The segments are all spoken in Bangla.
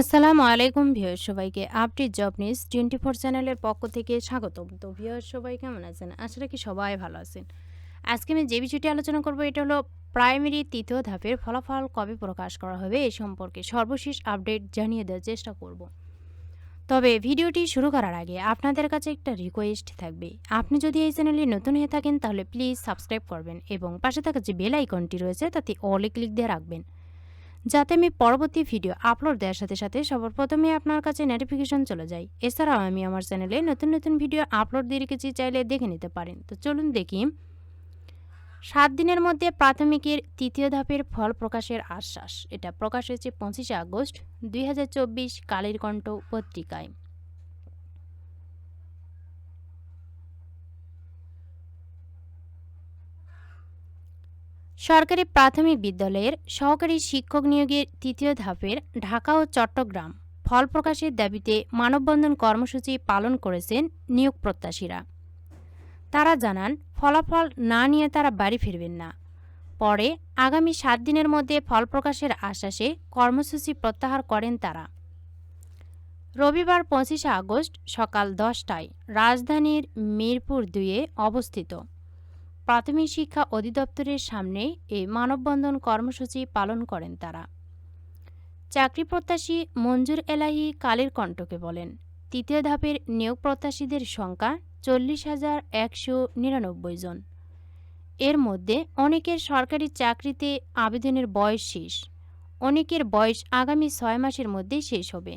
আসসালামু আলাইকুম ভিউয়ার সবাইকে update job news twenty four চ্যানেলের পক্ষ থেকে স্বাগতম। তো ভিউয়ার সবাই কেমন আছেন? আশা রাখি সবাই ভালো আছেন। আজকে আমি যে বিষয়টি আলোচনা করব, এটা হলো প্রাইমারি তৃতীয় ধাপের ফলাফল কবে প্রকাশ করা হবে, এ সম্পর্কে সর্বশেষ আপডেট জানিয়ে দেওয়ার চেষ্টা করব। তবে ভিডিওটি শুরু করার আগে আপনাদের কাছে একটা রিকোয়েস্ট থাকবে। আপনি যদি এই চ্যানেলে নতুন হয়ে থাকেন, তাহলে প্লিজ সাবস্ক্রাইব করবেন এবং পাশে থাকা যে বেল আইকনটি রয়েছে, তাতে অলে ক্লিক দিয়ে রাখবেন। যাতে আমি পরবর্তী ভিডিও আপলোড দেওয়ার সাথে সাথে সবার প্রথমে আপনার কাছে নোটিফিকেশন চলে যায়। এছাড়াও আমি আমার চ্যানেলে নতুন নতুন ভিডিও আপলোড দিয়ে রেখেছি, চাইলে দেখে নিতে পারেন। তো চলুন দেখি। সাত দিনের মধ্যে প্রাথমিকের তৃতীয় ধাপের ফল প্রকাশের আশ্বাস। এটা প্রকাশ হয়েছে পঁচিশে আগস্ট দুই হাজার চব্বিশ কালের কণ্ঠ পত্রিকায়। সরকারি প্রাথমিক বিদ্যালয়ের সহকারী শিক্ষক নিয়োগের তৃতীয় ধাপের ঢাকা ও চট্টগ্রাম ফল প্রকাশের দাবিতে মানববন্ধন কর্মসূচি পালন করেছেন নিয়োগ প্রত্যাশীরা। তারা জানান, ফলাফল না নিয়ে তারা বাড়ি ফিরবেন না। পরে আগামী সাত দিনের মধ্যে ফল প্রকাশের আশ্বাসে কর্মসূচি প্রত্যাহার করেন তারা। রবিবার পঁচিশে আগস্ট সকাল দশটায় রাজধানীর মিরপুর দুইয়ে অবস্থিত। প্রাথমিক শিক্ষা অধিদপ্তরের সামনে এই মানববন্ধন কর্মসূচি পালন করেন তারা। চাকরি প্রত্যাশী মঞ্জুর এলাহি কালের কণ্ঠকে বলেন, তৃতীয় ধাপের নিয়োগ প্রত্যাশীদের সংখ্যা চল্লিশ হাজার একশো নিরানব্বই জন। এর মধ্যে অনেকের সরকারি চাকরিতে আবেদনের বয়স শেষ, অনেকের বয়স আগামী ছয় মাসের মধ্যেই শেষ হবে।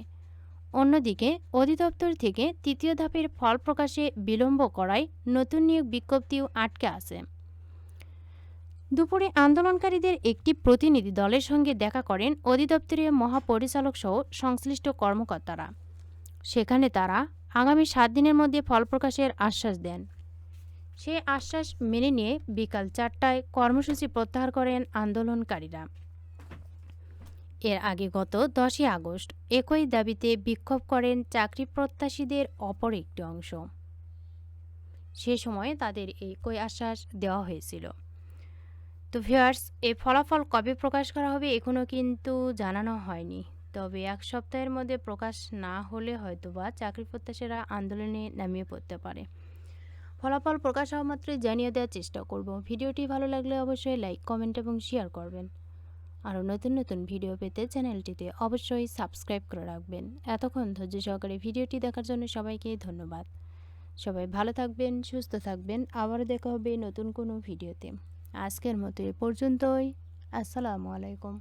অন্যদিকে অধিদপ্তর থেকে তৃতীয় ধাপের ফল প্রকাশে বিলম্ব করায় নতুন নিয়োগ বিজ্ঞপ্তিও আটকে আছে। দুপুরে আন্দোলনকারীদের একটি প্রতিনিধি দলের সঙ্গে দেখা করেন অধিদপ্তরের মহাপরিচালক সহ সংশ্লিষ্ট কর্মকর্তারা। সেখানে তারা আগামী সাত দিনের মধ্যে ফল প্রকাশের আশ্বাস দেন। সে আশ্বাস মেনে নিয়ে বিকাল চারটায় কর্মসূচি প্রত্যাহার করেন আন্দোলনকারীরা। এর আগে গত দশই আগস্ট একই দাবিতে বিক্ষোভ করেন চাকরি প্রত্যাশীদের অপর একটি অংশ। সে সময়ে তাদের একই আশ্বাস দেওয়া হয়েছিল। তো ভিউয়ার্স এই ফলাফল কবে প্রকাশ করা হবে এখনও কিন্তু জানানো হয়নি। তবে এক সপ্তাহের মধ্যে প্রকাশ না হলে হয়তোবা চাকরি প্রত্যাশীরা আন্দোলনে নামিয়ে পড়তে পারে। ফলাফল প্রকাশ হওয়া মাত্রই জানিয়ে দেওয়ার চেষ্টা করব। ভিডিওটি ভালো লাগলে অবশ্যই লাইক কমেন্ট এবং শেয়ার করবেন। আরও নতুন নতুন ভিডিও পেতে চ্যানেলটিতে অবশ্যই সাবস্ক্রাইব করে রাখবেন। এতক্ষণ ধৈর্য সহকারে ভিডিওটি দেখার জন্য সবাইকে ধন্যবাদ। সবাই ভালো থাকবেন, সুস্থ থাকবেন। আবার দেখা হবে নতুন কোনো ভিডিওতে। আজকের মতো এ পর্যন্তই। আসসালামু আলাইকুম।